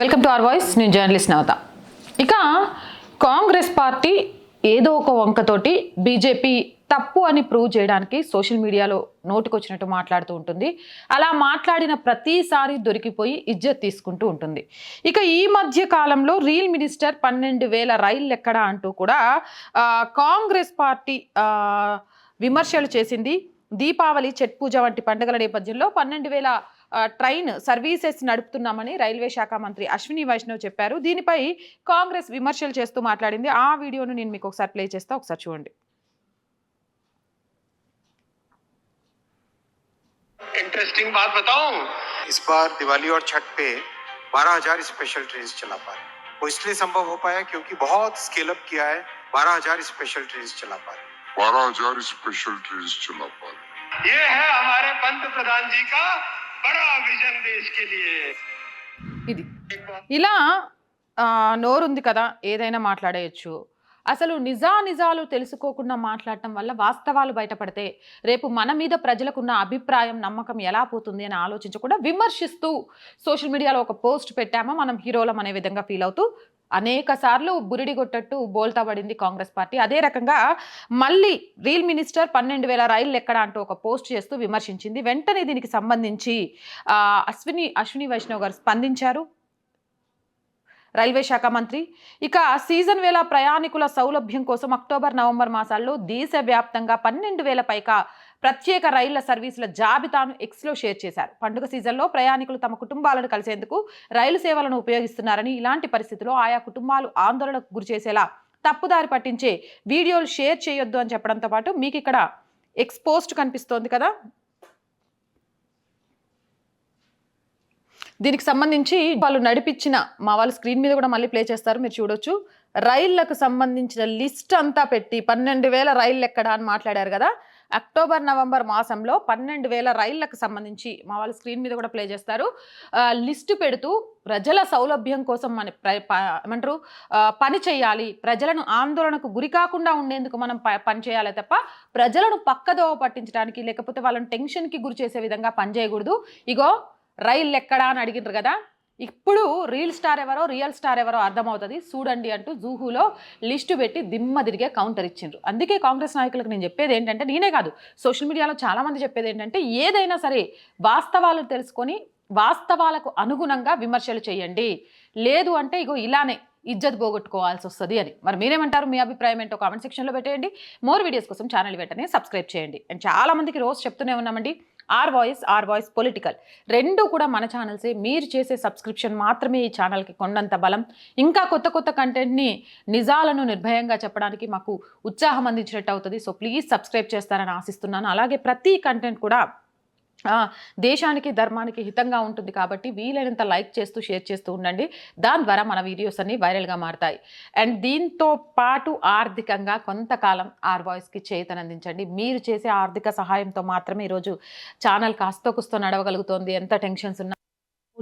Welcome to our voice నేను journalist Navata ఇక Congress party ఏదో ఒక వంకతోటి బీజేపీ తప్పు అని ప్రూవ్ చేయడానికి సోషల్ మీడియాలో నోటుకొచ్చినట్టు మాట్లాడుతూ ఉంటుంది. అలా మాట్లాడిన ప్రతిసారి దొరికిపోయి ఇజ్జత్ తీసుకుంటూ ఉంటుంది. ఇక ఈ మధ్య కాలంలో రీల్ మినిస్టర్ పన్నెండు వేల రైళ్ళు ఎక్కడా అంటూ కూడా కాంగ్రెస్ పార్టీ విమర్శలు చేసింది దీపావళి చెట్ పూజ వంటి పండుగల నేపథ్యంలో పన్నెండు వేల ట్రైన్ సర్వీసెస్ నడుపుతున్నామని రైల్వే శాఖ మంత్రి అశ్విని వైష్ణవ్ చెప్పారు దీనిపై కాంగ్రెస్ విమర్శలు చేస్తూ మాట్లాడింది ఆ వీడియోను నేను మీకు ఒకసారి ప్లే చేస్తా ఒకసారి చూడండి इंटरेस्टिंग बात बताऊं इस बार दिवाली और छठ पे 12000 स्पेशल ट्रेन चला पाए वो इसलिए संभव हो पाया क्योंकि बहुत स्केल अप किया है 12000 स्पेशल ट्रेन चला पाए बारह हजार स्पेशल ट्रेन चला पा रहे ये है हमारे पंत प्रधान जी का बड़ा विजन देश के लिए ఇది ఇలా ఆ, నోరుంది కదా ఏదైనా మాట్లాడేయచ్చు అసలు నిజా నిజాలు తెలుసుకోకుండా మాట్లాడటం వల్ల వాస్తవాలు బయటపడితే రేపు మన మీద ప్రజలకున్న అభిప్రాయం నమ్మకం ఎలా పోతుంది అని ఆలోచించకుండా విమర్శిస్తూ సోషల్ మీడియాలో ఒక పోస్ట్ పెట్టామా మనం హీరోలం అనే విధంగా ఫీల్ అవుతూ అనేక సార్లు బురిడి కొట్టట్టు బోల్తా పడింది కాంగ్రెస్ పార్టీ. అదే రకంగా మళ్ళీ రీల్ మినిస్టర్ పన్నెండు వేల రైళ్ళు ఎక్కడ అంటూ ఒక పోస్ట్ చేస్తూ విమర్శించింది. వెంటనే దీనికి సంబంధించి అశ్విని అశ్విని వైష్ణవ్ గారు స్పందించారు. రైల్వే శాఖ మంత్రి. ఇక సీజన్ వేళ ప్రయాణికుల సౌలభ్యం కోసం అక్టోబర్ నవంబర్ మాసాల్లో దేశవ్యాప్తంగా పన్నెండు వేల పైగా ప్రత్యేక రైళ్ళ సర్వీసుల జాబితాను ఎక్స్లో షేర్ చేశారు. పండుగ సీజన్లో ప్రయాణికులు తమ కుటుంబాలను కలిసేందుకు రైలు సేవలను ఉపయోగిస్తున్నారని ఇలాంటి పరిస్థితుల్లో ఆయా కుటుంబాలు ఆందోళనకు గురి చేసేలా తప్పుదారి పట్టించే వీడియోలు షేర్ చేయొద్దు అని చెప్పడంతో పాటు మీకు ఇక్కడ ఎక్స్పోస్ట్ కనిపిస్తోంది కదా దీనికి సంబంధించి వాళ్ళు నడిపించిన మా వాళ్ళు స్క్రీన్ మీద కూడా మళ్ళీ ప్లే చేస్తారు మీరు చూడొచ్చు. రైళ్ళకు సంబంధించిన లిస్ట్ అంతా పెట్టి పన్నెండు వేల రైళ్ళు ఎక్కడ అని మాట్లాడారు కదా అక్టోబర్ నవంబర్ మాసంలో పన్నెండు వేల రైళ్ళకు సంబంధించి మా వాళ్ళు స్క్రీన్ మీద కూడా ప్లే చేస్తారు. లిస్టు పెడుతూ ప్రజల సౌలభ్యం కోసం మన ప్ర- ప- ఏమంటారు పని చేయాలి. ప్రజలను ఆందోళనకు గురి కాకుండా ఉండేందుకు మనం ప- పని చేయాలి తప్ప ప్రజలను పక్కదోవ పట్టించడానికి లేకపోతే వాళ్ళని టెన్షన్కి గురి చేసే విధంగా పనిచేయకూడదు ఇగో రైల్ ఎక్కడా అని అడిగినారు కదా? ఇప్పుడు రియల్ స్టార్ ఎవరో రియల్ స్టార్ ఎవరో అర్థమవుతుంది. చూడండి అంటూ జూహులో లిస్టు పెట్టి దిమ్మ తిరిగే కౌంటర్ ఇచ్చిండ్రు. అందుకే కాంగ్రెస్ నాయకులకు నేను చెప్పేది ఏంటంటే నేనే కాదు సోషల్ మీడియాలో చాలామంది చెప్పేది ఏంటంటే ఏదైనా సరే వాస్తవాలు తెలుసుకొని వాస్తవాలకు అనుగుణంగా విమర్శలు చేయండి. లేదు అంటే ఇగో ఇలానే ఇజ్జత్ పోగొట్టుకోవాల్సి వస్తుంది అని. మరి మీరేమంటారు? మీ అభిప్రాయం ఏంటో కామెంట్ సెక్షన్లో పెట్టేయండి. మోర్ వీడియోస్ కోసం ఛానల్ వెంటనే సబ్స్క్రైబ్ చేయండి. అండ్ చాలామందికి రోజు చెప్తూనే ఉన్నామండి. Our voice our voice political. రెండు కూడా మన ఛానల్సే. మీరు చేసే సబ్స్క్రిప్షన్ మాత్రమే ఈ ఛానల్కి కొండంత బలం. ఇంకా కొత్త కొత్త కంటెంట్ని నిజాలను నిర్భయంగా చెప్పడానికి మాకు ఉత్సాహం అందించినట్టు అవుతుంది. సో ప్లీజ్ సబ్స్క్రైబ్ చేస్తారని ఆశిస్తున్నాను. అలాగే ప్రతి కంటెంట్ కూడా దేశానికి ధర్మానికి హితంగా ఉంటుంది కాబట్టి వీలైనంత లైక్ చేస్తూ షేర్ చేస్తూ ఉండండి. దాని ద్వారా మన వీడియోస్ అన్ని వైరల్గా మారుతాయి. అండ్ దీంతో పాటు ఆర్థికంగా కొంతకాలం ఆర్ వాయిస్కి చేతనందించండి. మీరు చేసే ఆర్థిక సహాయంతో మాత్రమే ఈరోజు ఛానల్ కాస్తో కుస్తో నడవగలుగుతోంది. ఎంత టెన్షన్స్ ఉన్నా